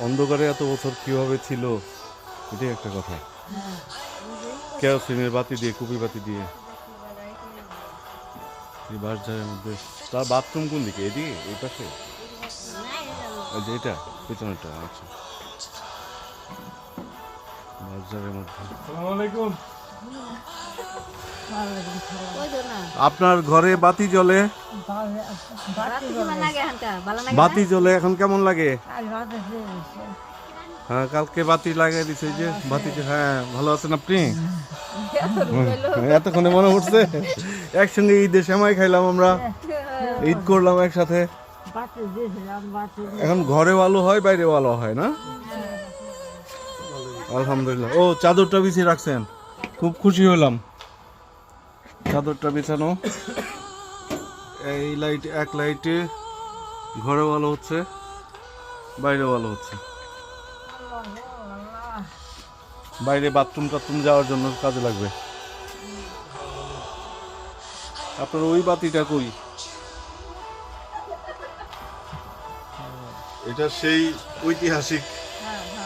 অন্ধকারে এত বছর কীভাবে ছিল? এটাই একটা কথা। কেরোসিনের বাতি দিয়ে কুপি বাতি দিয়ে। মধ্যে। তার বাথরুম কোন দিকে? এদিকে? এই পাশে? এটা পেছনেরটা আচ্ছা। মধ্যে। আসসালামু আলাইকুম। আপনার ঘরে বাতি জ্বলে? বাতি জ্বলে, এখন কেমন লাগে? হ্যাঁ কালকে বাতি লাগিয়ে দিছে যে, বাতি হ্যাঁ ভালো আছেন আপনি? এতক্ষণে মনে পড়ছে, একসঙ্গে ঈদে সেমাই খাইলাম আমরা। ঈদ করলাম একসাথে। এখন ঘরে ভালো হয় বাইরে ভালো হয়, না? আলহামদুলিল্লাহ। ও, চাদরটা বিছিয়ে রাখছেন? খুব খুশি হলাম। চাদরটা বিছানো। এই লাইট এক লাইটে ঘরে ভালো হচ্ছে বাইরে ভালো হচ্ছে। বাইরে বাথরুম টাথরুম যাওয়ার জন্য কাজে লাগবে। আপনার ওই বাতিটা কই? এটা সেই ঐতিহাসিক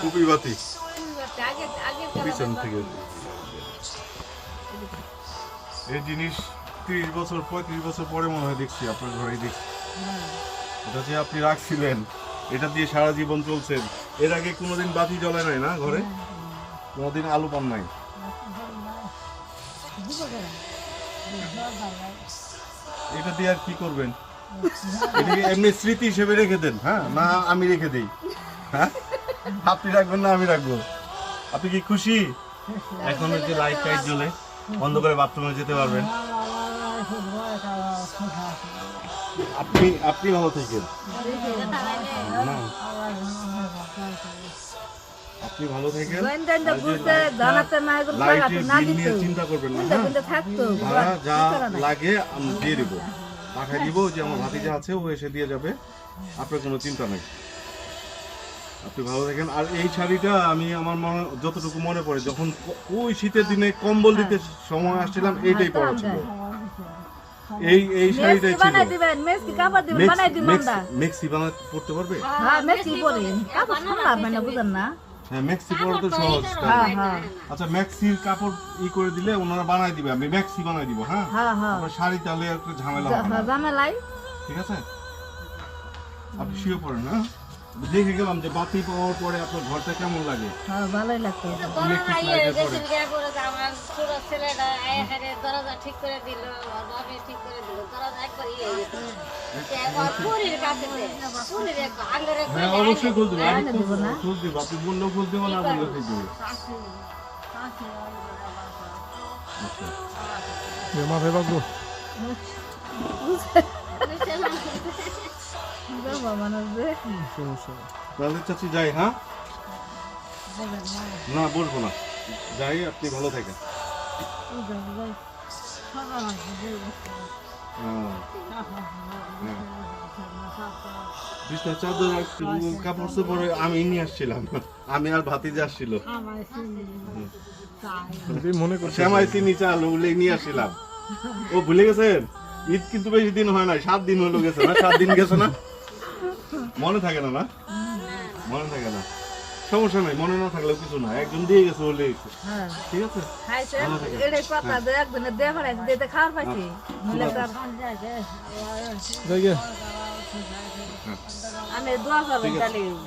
কুপি বাতি। আগে আগে পিছন থেকে। এই জিনিস তিরিশ বছর পঁয়ত্রিশ বছর পরে মনে হয় দেখছি আপনার ঘরে দেখছি। এটা যে আপনি রাখছিলেন এটা দিয়ে সারা জীবন চলছেন এর আগে কোনোদিন বাতি জ্বলে নাই না ঘরে? কোনোদিন আলু পান নাই? এটা দিয়ে আর কি করবেন? এটাকে এমনি স্মৃতি হিসেবে রেখে দেন হ্যাঁ? না আমি রেখে দেই হ্যাঁ? আপনি রাখবেন না আমি রাখব। আপনি কি খুশি? এখন যে লাইট টাইট জ্বলে। বন্ধ করে বাথরুমে যেতে পারবেন। আপনি আপনি ভালো থাকেন। না আপনি ভালো থাকেন। নিয়ে চিন্তা করবেন না হ্যাঁ। যা লাগে আমি দিয়ে দিব। পাঠাই দিব যে আমার ভাতিজা আছে ও এসে দিয়ে যাবে। আপনার কোনো চিন্তা নেই। আপনি ভালো থাকেন আর এই শাড়িটা আমি আমার মনে যতটুকু মনে পড়ে যখন ওই শীতের দিনে কম্বল দিতে সময় আসছিলাম এইটাই পরা ছিল। এই এই শাড়িটাই মেসকি ছিল দিবেন মেসকি কাপড় দিবেন বানাই দিবেন আমরা মেক্সি বানাতে পড়তে পারবে? হ্যাঁ পরে। কাপড় সামলাবে না বুঝেন না? হ্যাঁ মেক্সি পরা তো সহজ হ্যাঁ হ্যাঁ। আচ্ছা ম্যাক্সির কাপড় ই করে দিলে ওনারা বানাই দিবে আমি ম্যাক্সি বানাই দিব হ্যাঁ? হ্যাঁ হ্যাঁ। আপনার শাড়ি তাহলে একটু ঝামেলা হবে। ঠিক আছে? আপনি শুয়ে পড়েন না দেখে গেলাম যে বাতি পাওয়ার পরে আপনার ঘরটা কেমন লাগে? হ্যাঁ ভালোই লাগতো ইলেকট্রিক লাইটের পরে। আমার ছোট ছেলেটা এখানে দরজা ঠিক করে দিল ঠিক করে দিল দরজা একবার ইয়ে হয়ে গেছে। ওর পুরীর কাছে পুরীর এক আঙ্গরে হ্যাঁ অবশ্যই খুল দেবো আমি খুল দেবো আপনি বললেও খুল দেবো না বললেও খুল দেবো মাথায় রাখব বাবা তাহলে চাচি যাই হ্যাঁ? না বলব না। যাই আপনি ভালো থাকেন। হ্যাঁ। হ্যাঁ। চাদর কাপড় আমি নিয়ে আসছিলাম। আমি আর ভাতিজা আসছিল। মনে করছে শ্যামাই চিনি চাল ওগুলো নিয়ে আসছিলাম। ও ভুলে গেছেন? ঈদ কিন্তু বেশি দিন হয় না সাত দিন হলো গেছে না? সাত দিন গেছে না? মনে থাকে না না? মনে থাকে না। সমস্যা নাই মনে না থাকলেও কিছু না একজন দিয়ে গেছে বলে হ্যাঁ। ঠিক আছে? যাই গে। আমি দোয়া করবেন